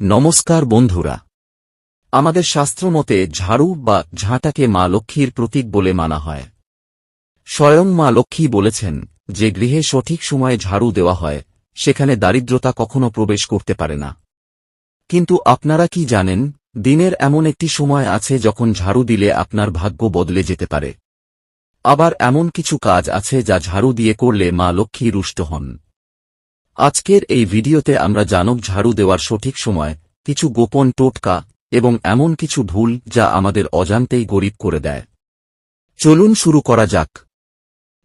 নমস্কার বন্ধুরা। আমাদের শাস্ত্রমতে ঝাড়ু বা ঝাঁটাকে মা লক্ষ্মীর প্রতীক বলে মানা হয়। স্বয়ং মা লক্ষ্মী বলেছেন যে গৃহে সঠিক সময়ে ঝাড়ু দেওয়া হয়, সেখানে দারিদ্রতা কখনো প্রবেশ করতে পারে না। কিন্তু আপনারা কি জানেন, দিনের এমন একটি সময় আছে যখন ঝাড়ু দিলে আপনার ভাগ্য বদলে যেতে পারে। আবার এমন কিছু কাজ আছে যা ঝাড়ু দিয়ে করলে মা লক্ষ্মী রুষ্ট হন। আজকের এই ভিডিওতে আমরা জানব ঝাড়ু দেওয়ার সঠিক সময়, কিছু গোপন টোটকা, এবং এমন কিছু ভুল যা আমাদের অজান্তেই গরিব করে দেয়। চলুন শুরু করা যাক।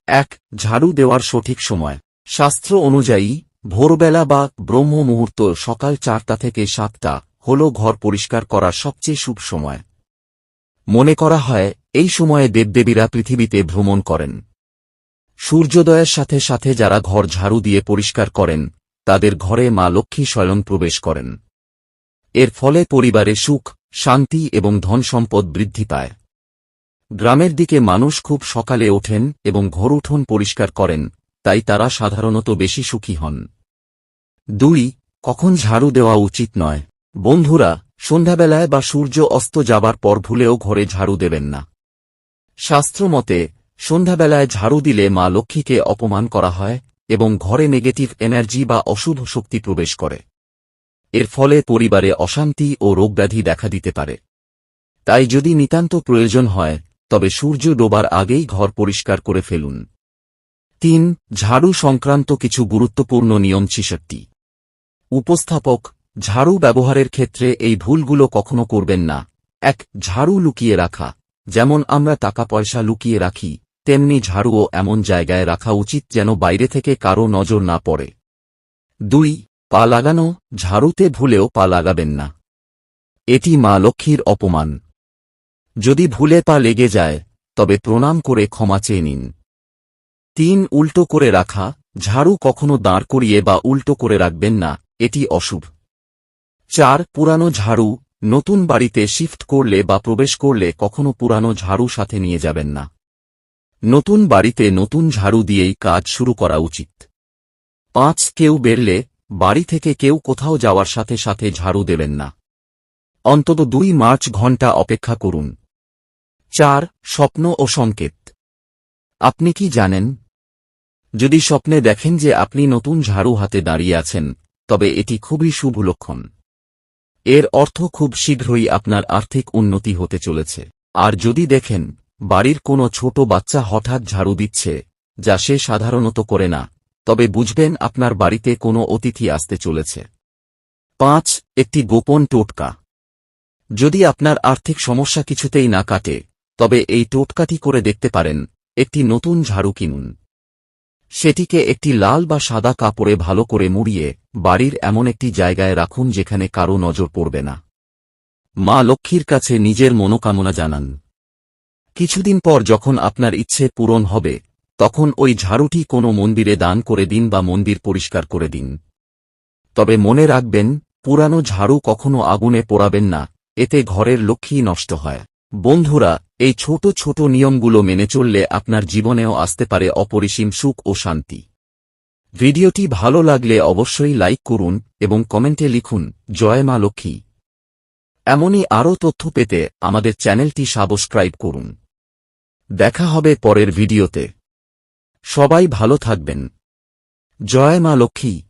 এক, ঝাড়ু দেওয়ার সঠিক সময়। শাস্ত্র অনুযায়ী, ভোরবেলা বা ব্রহ্ম মুহূর্ত সকাল চারটা থেকে সাতটা হল ঘর পরিষ্কার করার সবচেয়ে শুভ সময়। মনে করা হয়, এই সময়ে দেবদেবীরা পৃথিবীতে ভ্রমণ করেন। সূর্যোদয়ের সাথে সাথে যারা ঘর ঝাড়ু দিয়ে পরিষ্কার করেন, তাদের ঘরে মা লক্ষ্মী স্বয়ং প্রবেশ করেন। এর ফলে পরিবারে সুখ, শান্তি এবং ধন সম্পদ বৃদ্ধি পায়। গ্রামের দিকে মানুষ খুব সকালে ওঠেন এবং ঘর উঠোন পরিষ্কার করেন, তাই তারা সাধারণত বেশি সুখী হন। দুই, কখন ঝাড়ু দেওয়া উচিত নয়। বন্ধুরা, সন্ধ্যাবেলায় বা সূর্য অস্ত যাবার পর ভুলেও ঘরে ঝাড়ু দেবেন না। শাস্ত্রমতে সন্ধ্যাবেলায় ঝাড়ু দিলে মা লক্ষ্মীকে অপমান করা হয় এবং ঘরে নেগেটিভ এনার্জি বা অশুভ শক্তি প্রবেশ করে। এর ফলে পরিবারে অশান্তি ও রোগব্যাধি দেখা দিতে পারে। তাই যদি নিতান্ত প্রয়োজন হয়, তবে সূর্য ডোবার আগেই ঘর পরিষ্কার করে ফেলুন। তিন, ঝাড়ু সংক্রান্ত কিছু গুরুত্বপূর্ণ নিয়ম ছিষট্টি। উপস্থাপক, ঝাড়ু ব্যবহারের ক্ষেত্রে এই ভুলগুলো কখনো করবেন না। এক, ঝাড়ু লুকিয়ে রাখা। যেমন আমরা টাকা পয়সা লুকিয়ে রাখি তেমনি ঝাড়ুও এমন জায়গায় রাখা উচিত যেন বাইরে থেকে কারও নজর না পড়ে। দুই, পা লাগানো। ঝাড়ুতে ভুলেও পা লাগাবেন না। এটি মা লক্ষ্মীর অপমান। যদি ভুলে পা লেগে যায়, তবে প্রণাম করে ক্ষমা চেয়ে নিন। তিন, উল্টো করে রাখা। ঝাড়ু কখনো দাঁড় করিয়ে বা উল্টো করে রাখবেন না, এটি অশুভ। চার, পুরানো ঝাড়ু। নতুন বাড়িতে শিফট করলে বা প্রবেশ করলে কখনো পুরানো ঝাড়ু সাথে নিয়ে যাবেন না। নতুন বাড়িতে নতুন ঝাড়ু দিয়েই কাজ শুরু করা উচিত। পাঁচ, কেউ বেরলে বাড়ি থেকে কেউ কোথাও যাওয়ার সাথে সাথে ঝাড়ু দেবেন না। অন্তত দুই মার্চ ঘণ্টা অপেক্ষা করুন। চার, স্বপ্ন ও সংকেত। আপনি কি জানেন? যদি স্বপ্নে দেখেন যে আপনি নতুন ঝাড়ু হাতে দাঁড়িয়ে আছেন, তবে এটি খুবই শুভ লক্ষণ। এর অর্থ খুব শীঘ্রই আপনার আর্থিক উন্নতি হতে চলেছে। আর যদি দেখেন বাড়ির কোনো ছোট বাচ্চা হঠাৎ ঝাড়ু দিচ্ছে, যা সে সাধারণত করে না, তবে বুঝবেন আপনার বাড়িতে কোনো অতিথি আসতে চলেছে। পাঁচ, একটি গোপন টোটকা। যদি আপনার আর্থিক সমস্যা কিছুতেই না কাটে, তবে এই টোটকাটি করে দেখতে পারেন, একটি নতুন ঝাড়ু কিনুন। সেটিকে একটি লাল বা সাদা কাপড়ে ভালো করে মুড়িয়ে, বাড়ির এমন একটি জায়গায় রাখুন যেখানে কারও নজর পড়বে না। মা লক্ষ্মীর কাছে নিজের মনোকামনা জানান। কিছুদিন পর যখন আপনার ইচ্ছে পূরণ হবে, তখন ওই ঝাড়ুটি কোনো মন্দিরে দান করে দিন বা মন্দির পরিষ্কার করে দিন। তবে মনে রাখবেন, পুরানো ঝাড়ু কখনো আগুনে পোড়াবেন না, এতে ঘরের লক্ষ্মী নষ্ট হয়। বন্ধুরা, এই ছোট ছোট নিয়মগুলো মেনে চললে আপনার জীবনেও আসতে পারে অপরিসীম সুখ ও শান্তি। ভিডিওটি ভালো লাগলে অবশ্যই লাইক করুন এবং কমেন্টে লিখুন, জয় মা লক্ষ্মী। এমনই আরও তথ্য পেতে আমাদের চ্যানেলটি সাবস্ক্রাইব করুন। দেখা হবে পরের ভিডিওতে। সবাই ভালো থাকবেন। জয় মা লক্ষ্মী।